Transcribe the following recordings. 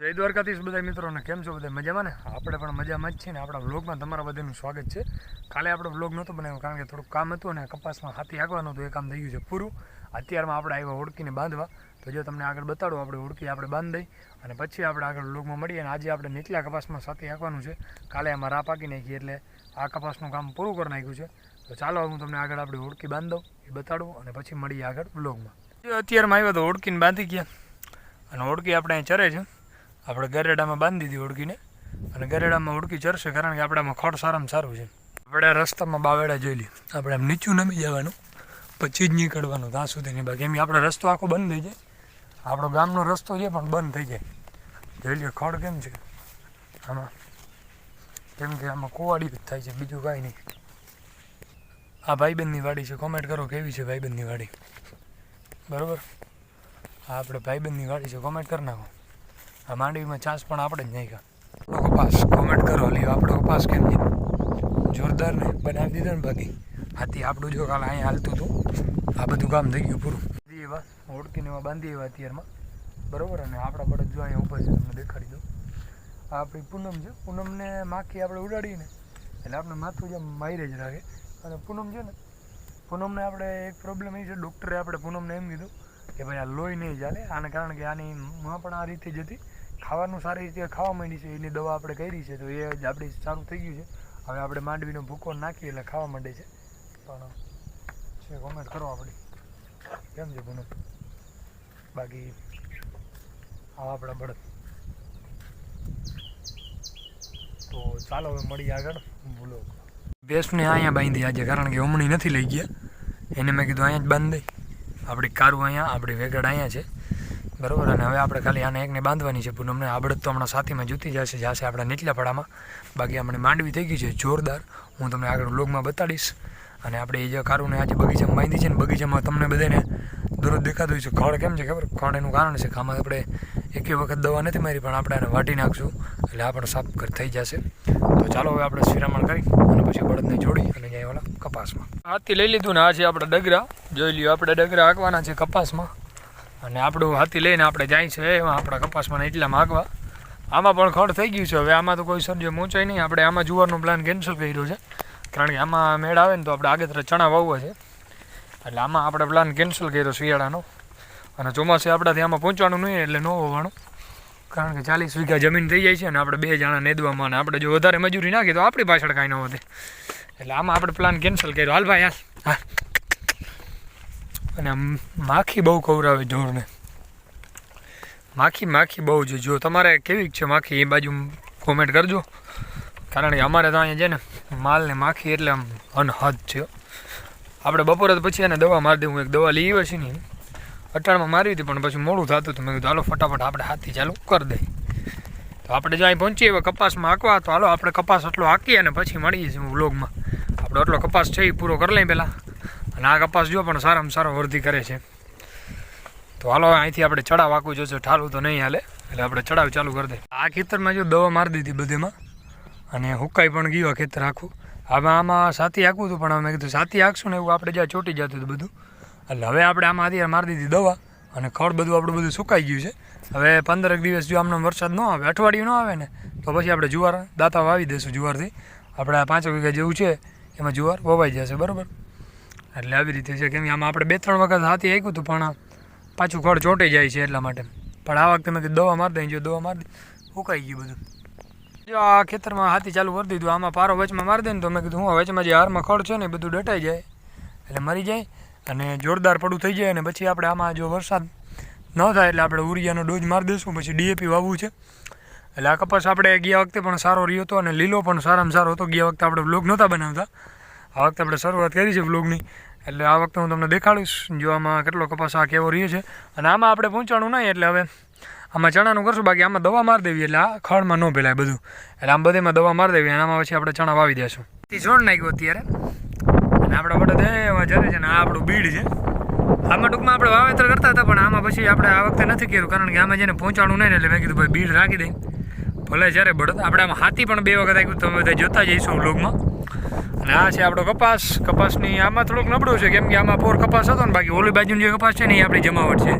જય દ્વારકાધીશ બધા મિત્રોને. કેમ છો બધા મજામાં ને? આપણે પણ મજામાં જ છે ને આપણા વ્લોગમાં તમારા બધાનું સ્વાગત છે. કાલે આપણો વ્લોગ નહોતો બનાવ્યો કારણ કે થોડુંક કામ હતું અને કપાસમાં હાથી આગવાનું હતું, એ કામ થઈ ગયું છે પૂરું. અત્યારમાં આપણે આવ્યા ઓળખીને બાંધવા. તો જો તમને આગળ બતાડો, આપણે ઓળખી આપણે બાંધી દઈ અને પછી આપણે આગળ વ્લોગમાં મળીએ અને આજે આપણે નીચલા કપાસમાં સાથે હાંકવાનું છે. કાલે આમાં રા પાકી નાખી એટલે આ કપાસનું કામ પૂરું કરી નાખ્યું છે. તો ચાલો હું તમને આગળ આપણી ઓળખી બાંધ દઉં એ બતાડું અને પછી મળીએ આગળ વ્લોગમાં. અત્યારમાં આવ્યા તો ઓળખીને બાંધી ગયા. અને ઓળખી આપણે ચરે છે. આપણે ગરેડામાં બાંધી દીધી ઓળખીને. અને ગરેડામાં ઓળખી ચડશે કારણ કે આપણામાં ખોટ સારામાં સારું છે. આપણે રસ્તામાં બાવેડા જોઈ લઈએ આપણે આમ નીચું નમી જવાનું, પછી જ નીકળવાનું ત્યાં સુધી નહીં બાકી. એમ આપણો રસ્તો આખો બંધ થઈ જાય. આપણો ગામનો રસ્તો છે પણ બંધ થઈ જાય. જોઈ લઈએ ખોડ કેમ છે? આમાં કેમ કે આમાં કુવાડી જ થાય છે, બીજું કાંઈ નહીં. આ ભાઈબંધની વાડી છે. કોમેન્ટ કરો કેવી છે ભાઈબંધની વાડી? બરાબર? આ આપણે ભાઈબંધની વાડી છે. કોમેન્ટ કરી નાખો. આ માંડવીમાં ચાન્સ પણ આપણે જ નાખ્યા. કપાસ કોમેન્ટ કરો, લ્યો. આપણો કપાસ કેમ છે? જોરદાર ને બનાવી દીધો ને બાકી. હાથી, આપણું જો કાલે અહીંયા હાલતું હતું. આ બધું કામ થઈ ગયું પૂરું. બાંધી એવા, ઓળખીને એવા બાંધી એવા અત્યારમાં. બરાબર? અને આપણા બળદ જો અહીંયા ઉપર છે, તમને દેખાડી દઉં. આ આપણી પૂનમ છે. પૂનમને માખી આપણે ઉડાડીને, એટલે આપણે માથું જેમ માયરે જ રાખે. અને પૂનમ છે ને, પૂનમને આપણે એક પ્રોબ્લેમ એ છે ડૉક્ટરે આપણે પૂનમને એમ કીધું કે ભાઈ આ લોહી નહીં ચાલે. આને કારણ કે આની માં પણ આ રીતે જ હતી. ખાવાનું સારી રીતે ખાવા માંડી છે, એની દવા આપણે કરી છે, તો એ જ આપણી સારું થઈ ગયું છે. હવે આપણે માંડવીનો ભૂકો નાખીએ એટલે ખાવા માંડે છે. પણ છે કોમેન્ટ કરો આપણી. કેમ છે પૂનમ બાકી આવા આપણા બળદ તો ચાલો હવે મળીએ આગળ ભૂલો ભેંસને અહીંયા બાંધી આજે, કારણ કે હમણી નથી લઈ ગયા. એને મેં કીધું અહીંયા જ બાંધી દઈ આપણી કારું અહીંયા, આપણી વેગડ અહીંયા છે. બરાબર? અને હવે આપણે ખાલી આને એકને બાંધવાની છે. પૂનમને આબળદ તો હમણાં સાથીમાં જૂતી જશે જશે આપણા નીચલા પડામાં. બાકી આપણે માંડવી થઈ ગઈ છે. જોરદાર. હું તમને આગળ બ્લોગમાં બતાડીશ. અને આપણે એ જે કારુને આજે બગીચામાં બાંધી છે ને, બગીચામાં તમને બધાને દરરોજ દેખાતું છે. ખડ કેમ છે ખબર? ખડ એનું કારણ છે કે આમાં આપણે એકે વખત દવા નથી મારી, પણ આપણે આને વાટી નાખશું. એટલે આ પણ સાફ થઈ જશે. તો ચાલો હવે આપણે શિરામણ કરી અને પછી બળદને જોડી અને જાય ઓલા કપાસમાં. હાથી લઈ લીધું ને આ છે આપણે ડગરા. જોઈ લ્યો, આપણે ડગરા હાંકવાના છે કપાસમાં. અને આપણું હાથી લઈને આપણે જાય છે, એમાં આપણા કપાસમાં એટલા માગવા. આમાં પણ ખડ થઈ ગયું છે, હવે આમાં તો કોઈ સર્જો મૂંચાય નહીં. આપણે આમાં જુવારનો પ્લાન કેન્સલ કર્યો છે, કારણ કે આમાં મેળ આવે ને તો આપણે આગળ ચણા વાવવા છે. એટલે આમાં આપણે પ્લાન કેન્સલ કર્યો શિયાળાનો. અને ચોમાસે આપણાથી આમાં પહોંચવાનું નહીં, એટલે ન હોવાનું. કારણ કે ચાલીસ વીઘા જમીન થઈ જાય છે અને આપણે બે જણા નેદવામાં અને આપણે જો વધારે મજૂરી નાખીએ તો આપણી પાછળ કાંઈ ન વધે. એટલે આમાં આપણે પ્લાન કેન્સલ કર્યો. હાલ ભાઈ, હાલ. હા. અને માખી બહુ કવરાવે ઢોરને. માખી માખી બહુ છે. જો તમારે કેવી છે માખી, એ બાજુ કોમેન્ટ કરજો. કારણ કે અમારે તો અહીંયા છે ને માલને માખી એટલે આમ અનહદ છે. આપણે બપોરે તો પછી એને દવા મારી દઉં એક દવા લઈ આવ્યો છે ને. અટાણમાં મારી હતી, પણ પછી મોડું થતું હતું. મેં કીધું, હાલો, ફટાફટ આપણે હાથી ચાલુ કરી દઈએ તો આપણે જો અહીં પહોંચીએ હવે કપાસમાં હાંકવા, તો હાલો, આપણે કપાસ એટલો હાંકીએ અને પછી મળીએ છીએ વ્લોગમાં આપણે એટલો કપાસ છે એ પૂરો કરી લઈએ પહેલાં. અને આ કપાસ જો પણ સારામાં સારો વૃદ્ધિ કરે છે. તો હાલો અહીંથી આપણે ચડાવ આખું જોશે ઠાલું તો નહીં હાલે. એટલે આપણે ચડાવ ચાલુ કરી દે. આ ખેતરમાં જો દવા મારી દીધી બધેમાં. અને હુકાઈ પણ ગયો ખેતર આખું. હવે આમાં સાથી આખું હતું, પણ અમે કીધું સાથી આખશું ને એવું આપણે જ્યાં ચોટી જતું હતું બધું. એટલે હવે આપણે આમાં અત્યારે મારી દીધી દવા અને ખડ બધું આપણું બધું સુકાઈ ગયું છે. હવે પંદરેક દિવસ જો આમનો વરસાદ ન આવે, અઠવાડિયું ન આવે ને, તો પછી આપણે જુવાર દાંતા વાવી દઈશું જુવારથી. આપણે પાંચ વીઘા જેવું છે, એમાં જુવાર વવાઈ જશે, બરાબર? એટલે આવી રીતે છે કેમ કે આમાં આપણે બે ત્રણ વખત હાથી આવ્યું હતું, પણ પાછું ખડ ચોંટી જાય છે એટલા માટે. પણ આ વખતે મેં દવા મારી દઈ જો દવા મારી દઈ સુકાઈ ગયું બધું. જો આ ખેતરમાં હાથી ચાલુ કરી દીધું, આમાં પારો વચમાં મારી દે ને તો મેં કીધું, હું વચમાં જે હારમાં ખડ છે ને એ બધું ડટાઈ જાય. એટલે મરી જાય અને જોરદાર પડું થઈ જાય અને પછી આપણે આમાં જો વરસાદ ન થાય એટલે આપણે ઉરિયાનો ડોઝ મારી દઈશું પછી ડીએપી વાવવું છે. એટલે આ કપાસ આપણે ગયા વખતે પણ સારો રહ્યો હતો અને લીલો પણ સારામાં સારો હતો. ગયા વખતે આપણે બ્લોગ નહોતા બનાવતા. આ વખતે આપણે શરૂઆત કરી છે બ્લોગની એટલે આ વખતે હું તમને દેખાડીશ જો આમાં કેટલો કપાસ આ કેવો રહ્યો છે. અને આમાં આપણે પહોંચાડવું નહીં એટલે હવે આમાં ચણાનું કરશું. બાકી આમાં દવા મારી દેવી એટલે આ ખળમાં ન ભેલાય બધું. એટલે આમ બધેમાં દવા મારી દેવી અને આમાં પછી આપણે ચણા વાવી દેશું. છોડ નાખ્યું અત્યારે. અને આપણા બધા એમાં જરે છે ને, આ આપણું બીડ છે. આમાં ટૂંકમાં આપણે વાવેતર કરતા હતા, પણ આમાં પછી આપણે આ વખતે નથી કર્યું, કારણ કે આમાં જેને પહોંચાડવું નહીં એટલે મેં કીધું, ભાઈ, બીડ રાખી દઈ ભલે જ્યારે બળદ આપણે આમાં હાથી પણ બે વખત આવ્યું તમે બધા જોતા જઈશું વ્લોગમાં અને આ છે આપણો કપાસ. કપાસની આમાં થોડુંક નબળું છે, કેમ કે આમાં પોર કપાસ હતો ને, બાકી ઓલી બાજુની જે કપાસ છે ને, એ આપણી જમાવટ છે.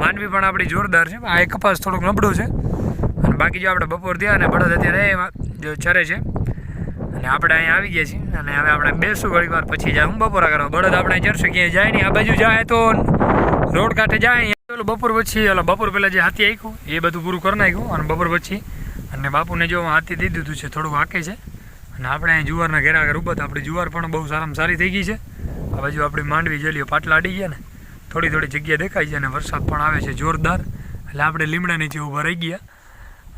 માંડવી પણ આપણી જોરદાર છે, આ એક કપાસ થોડુંક નબળું છે. અને બાકી જો આપણે બપોર થયા અને બળદ અત્યારે જો ચરે છે. અને આપણે અહીંયા આવી ગયા છીએ, અને હવે આપણે બેસું ઘણી વાર, પછી જાય હું બપોરા કરવા. બળદ આપણે ચરશે, ક્યાંય જાય નહીં. આ બાજુ જાય તો રોડ કાંઠે જાય, અહીંયા બપોર પછી, ઓલો બપોર પહેલાં જે હાથી આવ્યું એ બધું પૂરું કરી નાખ્યું, અને બપોર પછી, અને બાપુને જો હાથી દીધું છે થોડુંક હાકે છે. અને આપણે અહીં જુવારના ઘેરા આગળ ઊભા આપણી જુવાર પણ બહુ સારામાં સારી થઈ ગઈ છે. આ બાજુ આપણી માંડવી જોઈ લ્યો પાટલા અડી ગયા ને. થોડી થોડી જગ્યા દેખાય છે અને વરસાદ પણ આવે છે જોરદાર. એટલે આપણે લીમડા નીચે ઊભા રહી ગયા.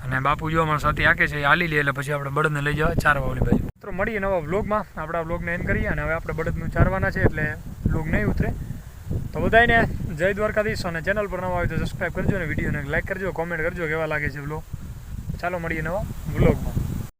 અને બાપુ જો અમારા સાથે આકે છે હાલી લે એટલે પછી આપણે બળદને લઈ જવા ચારવા ઓલી બાજુ. મિત્રો, મળીએ નવા વ્લોગમાં. આપણા વ્લોગને એન્ડ કરીએ અને હવે આપણે બળદનું ચારવાના છે એટલે વ્લોગ નહીં ઉતરે. તો બધાને જય દ્વારકાધીશ અને ચેનલ પર નવા હોય તો સબસ્ક્રાઈબ કરજો અને વિડીયોને લાઈક કરજો કોમેન્ટ કરજો કેવા લાગે છે વ્લોગ. ચાલો, મળીએ નવા વ્લોગમાં.